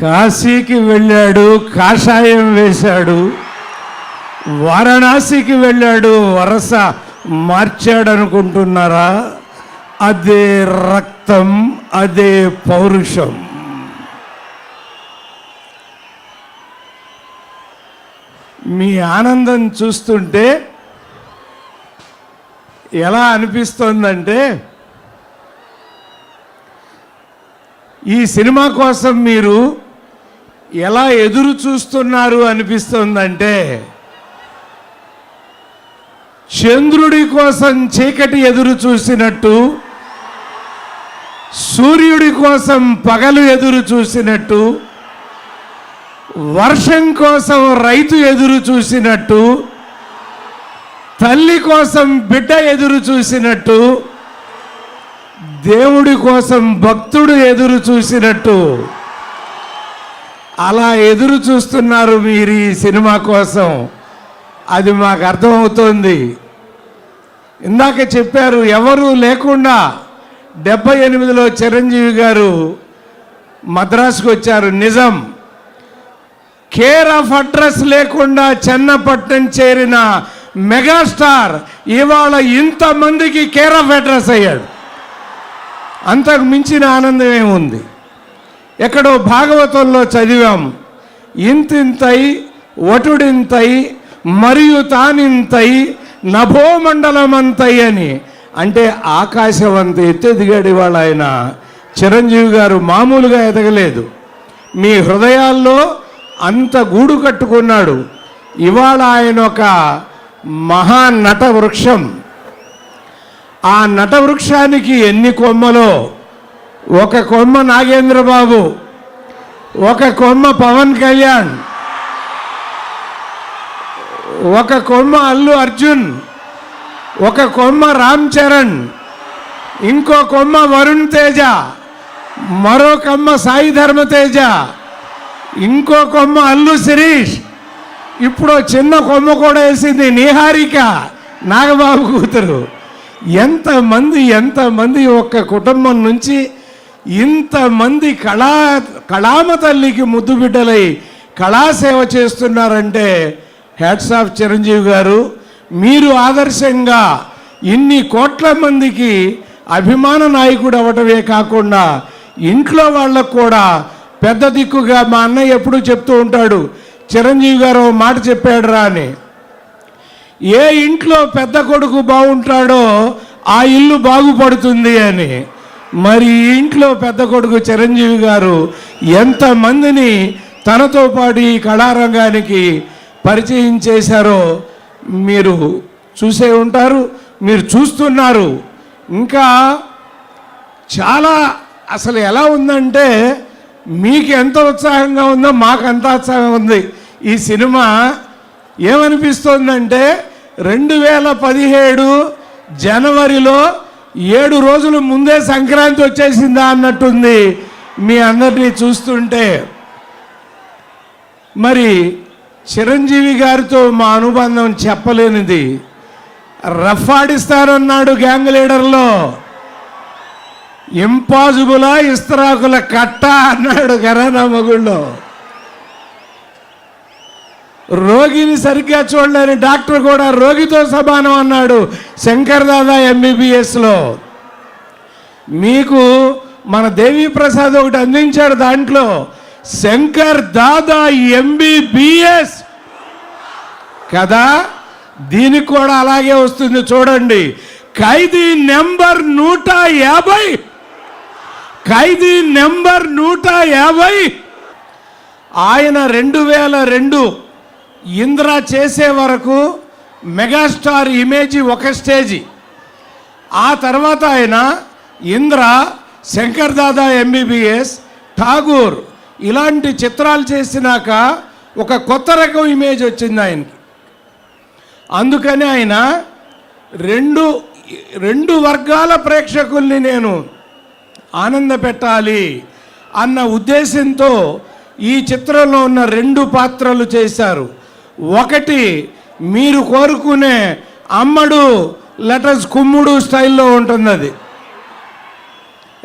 కాశీకి వెళ్ళాడు కాషాయం వేశాడు వారణాసికి వెళ్ళాడు వరస మార్చాడు అనుకుంటున్నారా అదే రక్తం అదే పౌరుషం. మీ ఆనందం చూస్తుంటే ఎలా అనిపిస్తోందంటే ఈ సినిమా కోసం మీరు ఎలా ఎదురు చూస్తున్నారు అనిపిస్తుందంటే చంద్రుడి కోసం చీకటి ఎదురు చూసినట్టు సూర్యుడి కోసం పగలు ఎదురు చూసినట్టు వర్షం కోసం రైతు ఎదురు చూసినట్టు తల్లి కోసం బిడ్డ ఎదురు చూసినట్టు దేవుడి కోసం భక్తుడు ఎదురు చూసినట్టు. అలా ఎదురు చూస్తున్నారు మీరు ఈ సినిమా కోసం. అది మాకు అర్థమవుతోంది. ఇందాక చెప్పారు ఎవరు లేకుండా డెబ్బై ఎనిమిదిలో చిరంజీవి గారు మద్రాసుకు వచ్చారు. నిజం. కేర్ ఆఫ్ అడ్రస్ లేకుండా చెన్నపట్నం చేరిన మెగాస్టార్. ఇవాళ ఇంతమందికి కేర్ ఆఫ్ అడ్రస్ అయ్యాడు. అంతకు మించిన ఆనందం ఏముంది? ఎక్కడో భాగవతంలో చదివాం ఇంతింతై వటుడింతై మరియు తానింతై నభోమండలమంతై అని. అంటే ఆకాశం అంత ఎత్తు ఎదిగాడు ఇవాళ ఆయన. చిరంజీవి గారు మామూలుగా ఎదగలేదు. మీ హృదయాల్లో అంత గూడు కట్టుకున్నాడు. ఇవాళ ఆయన ఒక మహా నట వృక్షం ఆ నట వృక్షానికి ఎన్ని కొమ్మలో? ఒక కొమ్మ నాగేంద్రబాబు ఒక కొమ్మ పవన్ కళ్యాణ్ ఒక కొమ్మ అల్లు అర్జున్ ఒక కొమ్మ రామ్ చరణ్ ఇంకో కొమ్మ వరుణ్ తేజ మరో కొమ్మ సాయి ధర్మ తేజ ఇంకో కొమ్మ అల్లు శిరీష్ ఇప్పుడు చిన్న కొమ్మ కూడా వేసింది నిహారిక. నాగబాబు కూతురు. ఎంతమంది ఎంతమంది ఒక్క కుటుంబం నుంచి ఇంతమంది కళా కళామ తల్లికి ముద్దు బిడ్డలై కళాసేవ చేస్తున్నారంటే హ్యాట్స్ ఆఫ్ చిరంజీవి గారు. మీరు ఆదర్శంగా ఇన్ని కోట్ల మందికి అభిమాన నాయకుడు అవటమే కాకుండా ఇంట్లో వాళ్ళకు కూడా పెద్ద దిక్కుగా మా అన్నయ్య ఎప్పుడూ చెప్తూ ఉంటాడు చిరంజీవి గారు మాట చెప్పాడు రా అని. ఏ ఇంట్లో పెద్ద కొడుకు బాగుంటాడో ఆ ఇల్లు బాగుపడుతుంది అని. మరి ఈ ఇంట్లో పెద్ద కొడుకు చిరంజీవి గారు ఎంతమందిని తనతో పాటు ఈ కళారంగానికి పరిచయం చేశారో మీరు చూసే ఉంటారు మీరు చూస్తున్నారు. ఇంకా చాలా అసలు ఎలా ఉందంటే మీకు ఎంత ఉత్సాహంగా ఉందో మాకు అంత ఉత్సాహం ఉంది. ఈ సినిమా ఏమనిపిస్తోందంటే రెండు వేల పదిహేడు జనవరిలో ఏడు రోజులు ముందే సంక్రాంతి వచ్చేసిందా అన్నట్టుంది మీ అందరినీ చూస్తుంటే. మరి చిరంజీవి గారితో మా అనుబంధం చెప్పలేనిది. Rough ఆడిస్తారన్నాడు gang లీడర్లో. ఇంపాసిబులా ఇస్తరాకుల కట్ట అన్నాడు గరానా మగుళ్ళో. రోగిని సరిగ్గా చూడలేని డాక్టర్ కూడా రోగితో సమానం అన్నాడు శంకర్ దాదా ఎంబీబీఎస్లో మీకు మన దేవి ప్రసాద్ ఒకటి అందించాడు దాంట్లో శంకర్ దాదా ఎంబీబీఎస్ కదా? దీనికి కూడా అలాగే వస్తుంది చూడండి. ఖైదీ నెంబర్ నూట యాభై. ఖైదీ నెంబర్ నూట యాభై. ఆయన రెండు వేల రెండు ఇంద్ర చేసే వరకు మెగాస్టార్ ఇమేజ్ ఒక స్టేజి. ఆ తర్వాత ఆయన ఇంద్ర శంకర్ దాదా ఎంబీబీఎస్ ఠాగూర్ ఇలాంటి చిత్రాలు చేసినాక ఒక కొత్త రకం ఇమేజ్ వచ్చింది ఆయనకి. అందుకని ఆయన రెండు రెండు వర్గాల ప్రేక్షకుల్ని నేను ఆనంద పెట్టాలి అన్న ఉద్దేశంతో ఈ చిత్రంలో ఉన్న రెండు పాత్రలు చేశారు. ఒకటి మీరు కోరుకునే అమ్మడు లెటర్స్ కుమ్ముడు స్టైల్లో ఉంటుంది అది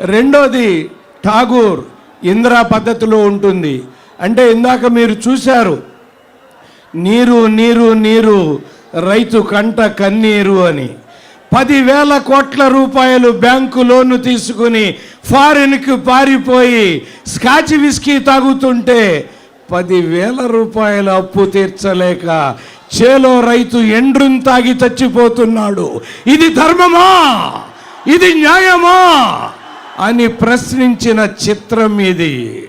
రెండోది ఠాగూర్ ఇందిరా పద్ధతిలో ఉంటుంది. అంటే ఇందాక మీరు చూశారు నీరు నీరు నీరు రైతు కంట కన్నీరు అని. పదివేల కోట్ల రూపాయలు బ్యాంకు లోను తీసుకుని ఫారిన్కి పారిపోయి స్కాచ్ విస్కీ తాగుతుంటే పదివేల రూపాయల అప్పు తీర్చలేక చేలో రైతు ఎండ్రుని తాగి చచ్చిపోతున్నాడు. ఇది ధర్మమా? ఇది న్యాయమా? అని ప్రశ్నించిన చిత్రం ఇది.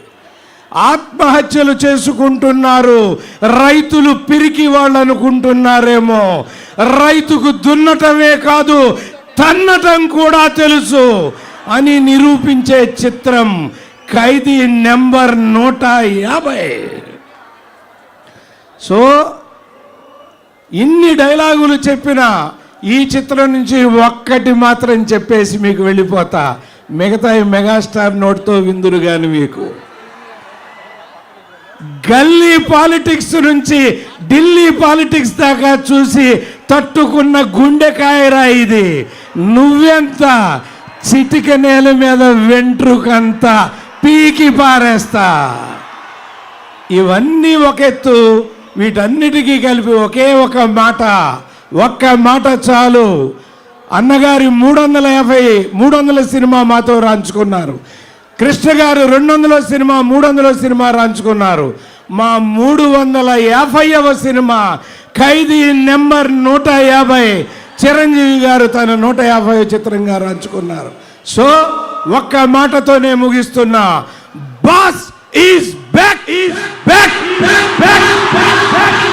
ఆత్మహత్యలు చేసుకుంటున్నారు రైతులు పిరికి వాళ్ళు అనుకుంటున్నారేమో రైతుకు దున్నటమే కాదు తన్నటం కూడా తెలుసు. అని నిరూపించే చిత్రం ఖైదీ నెంబర్ నూట యాభై. సో ఇన్ని డైలాగులు చెప్పినా ఈ చిత్రం నుంచి ఒక్కటి మాత్రం చెప్పేసి మీకు వెళ్ళిపోతా. మిగతా మెగాస్టార్ నోట్తో విందురు కానీ మీకు. గల్లీ పాలిటిక్స్ నుంచి ఢిల్లీ పాలిటిక్స్ దాకా చూసి తట్టుకున్న గుండెకాయరా ఇది? నువ్వెంత చిటిక నేల మీద వెంట్రుకంతా పీకి పారేస్తా. ఇవన్నీ ఒక ఎత్తు వీటన్నిటికీ కలిపి ఒకే ఒక మాట. ఒక్క మాట చాలు. అన్నగారి మూడు వందల యాభై మూడు వందల సినిమా మాతో రాంచుకున్నారు. కృష్ణ గారు రెండు వందల సినిమా మూడు వందల సినిమా రాంచుకున్నారు. మా మూడు వందల యాభైవ సినిమా ఖైదీ నెంబర్ నూట యాభై. చిరంజీవి గారు తన నూట యాభై చిత్రంగా రాంచుకున్నారు. సో ఒక్క మాటతోనే ముగిస్తున్నా boss is back is back back back.